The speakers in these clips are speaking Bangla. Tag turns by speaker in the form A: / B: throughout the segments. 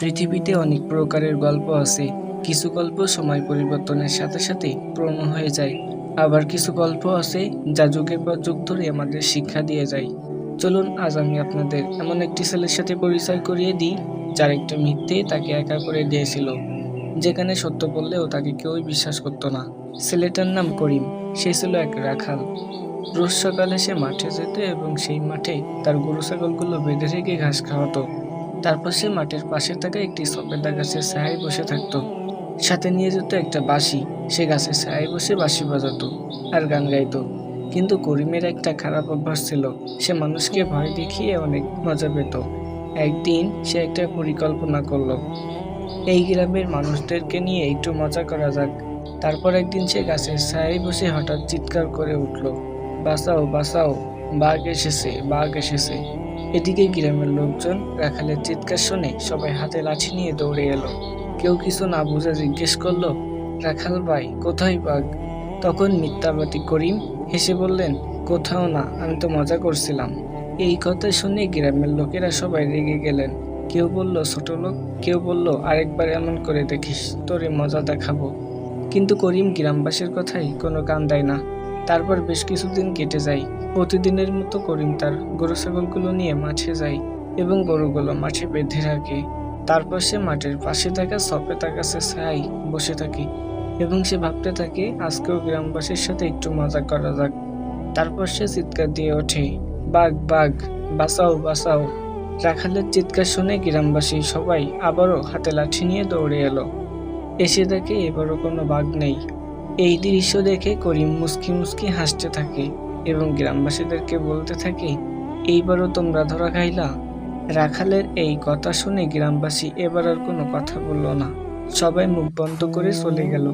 A: পৃথিবীতে অনেক প্রকারের গল্প আছে। কিছু গল্প সময় পরিবর্তনের সাথে সাথে পুরনো হয়ে যায়। আবার কিছু গল্প আছে যা যুগের পর যুগ ধরে আমাদের শিক্ষা দিয়ে যায়। চলুন, আজ আমি আপনাদের এমন একটি ছেলের সাথে পরিচয় করিয়ে দিই, যার একটা মিথ্যে তাকে একা করে দিয়েছিল। যেখানে সত্য বললেও তাকে কেউই বিশ্বাস করতো না। ছেলেটার নাম করিম, সে ছিল এক রাখাল। রোজ সকালে সে মাঠে যেত এবং সেই মাঠে তার গরু ছাগলগুলো বেঁধে রেখে ঘাস খাওয়াতো। তারপর সে মাঠের পাশে থাকা একটি সফেদা গাছের ছায়ায় বসে থাকতো। সাথে নিয়ে যেত একটা বাঁশি। সে গাছের ছায়ায় বসে বাঁশি বাজাতো আর গান গাইতো। কিন্তু করিমের একটা খারাপ অভ্যাস ছিল। সে মানুষকে ভয় দেখিয়ে অনেক মজা পেত। একদিন সে একটা পরিকল্পনা করল। এই গ্রামের মানুষদেরকে নিয়ে একটু মজা করা যাক। তারপর একদিন সে গাছের ছায়ায় বসে হঠাৎ চিৎকার করে উঠল, বাঁচাও বাঁচাও, বাঘ এসেছে বাঘ এসেছে। এদিকে গ্রামের লোকজন রাখালের চিৎকার শুনে সবাই হাতে লাঠি নিয়ে দৌড়ে এলো। কেউ কিছু না বুঝে জিজ্ঞেস করল, রাখাল ভাই, কোথায় বাঘ? তখন মিথ্যাবাদী করিম হেসে বললেন, কোথাও না, আমি তো মজা করছিলাম। এই কথা শুনে গ্রামের লোকেরা সবাই রেগে গেলেন। কেউ বলল, ছোট লোক। কেউ বলল, আরেকবার এমন করে দেখিস, তোরে মজা দেখাবো। কিন্তু করিম গ্রামবাসীর কথাই কোনো কান দেয় না। তারপর বেশ কিছুদিন কেটে যায়। প্রতিদিনের মতো করিম তার গরু ছাগলগুলো নিয়ে মাঠে যায় এবং গরুগুলো মাঠে বেঁধে রাখে। তারপর সে মাঠের পাশে থাকা সপেতা গাছে ছাই বসে থাকে এবং সে ভাবতে থাকে, আজকেও গ্রামবাসীর সাথে একটু মজা করা যাক। তারপর সে চিৎকার দিয়ে ওঠে, বাঘ বাঘ, বাঁচাও বাঁচাও। রাখালের চিৎকার শুনে গ্রামবাসী সবাই আবারও হাতে লাঠি নিয়ে দৌড়ে এলো। এসে দেখে এবারও কোনো বাঘ নেই। এই দৃশ্য দেখে করিম মুসকি মুসকি হাসতে থাকে এবং গ্রামবাসীদেরকে বলতে থাকে, এইবারও তোমরা ধরা খাইলা? রাখালের এই কথা শুনে গ্রামবাসী এবার আর কোনো কথা বলল না। সবাই মুখ বন্ধ করে চলে গেল।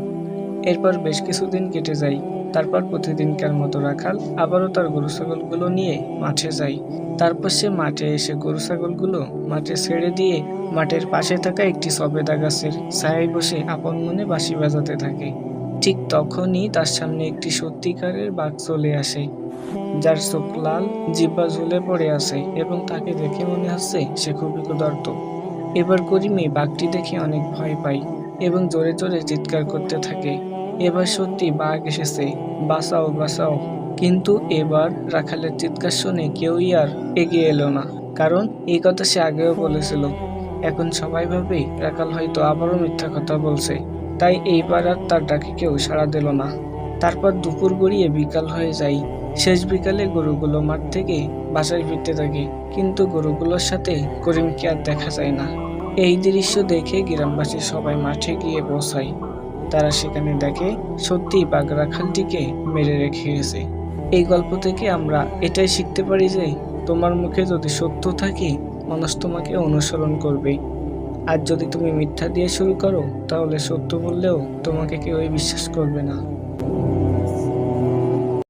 A: এরপর বেশ কিছুদিন কেটে যায়। তারপর প্রতিদিনকার মতো রাখাল আবারও তার গরু ছাগলগুলো নিয়ে মাঠে যায়। তারপর সে মাঠে এসে গরু ছাগলগুলো মাঠে ছেড়ে দিয়ে মাঠের পাশে থাকা একটি সবেদা গাছের ছায়ায় বসে আপন মনে বাঁশি বাজাতে থাকে। ঠিক তখনই তার সামনে একটি সত্যিকারের বাঘ চলে আসে, যার চোখ লাল, জিব্বা ঝুলে পড়ে আছে এবং তাকে দেখে মনে হচ্ছে সে খুবই ক্ষুধার্ত। এবার করিমে বাঘটি দেখে অনেক ভয় পায় এবং জোরে জোরে চিৎকার করতে থাকে। এবার সত্যি বাঘ এসেছে, বাঁচাও বাঁচাও। কিন্তু এবার রাখালের চিৎকার শুনে কেউই আর এগিয়ে এলো না, কারণ এই কথা সে আগেও বলেছিল। এখন সবাই ভাবে রাখাল হয়তো আবারও মিথ্যা কথা বলছে। তাই এইবার আর তার ডাকে কেউ সাড়া দিল না। তারপর দুপুর গড়িয়ে বিকাল হয়ে যায়। শেষ বিকালে গরুগুলো মাঠ থেকে বাসায় ফিরতে থাকে, কিন্তু গরুগুলোর সাথে করিমকে আর দেখা যায় না। এই দৃশ্য দেখে গ্রামবাসী সবাই মাঠে গিয়ে পৌঁছায়। তারা সেখানে দেখে সত্যি বাঘ রাখালটিকে মেরে রেখে গেছে। এই গল্প থেকে আমরা এটাই শিখতে পারি যে, তোমার মুখে যদি সত্য থাকে, মানুষ তোমাকে অনুসরণ করবে। আর যদি তুমি মিথ্যা দিয়ে শুরু করো, তাহলে সত্য বললেও তোমাকে কেউই বিশ্বাস করবে না।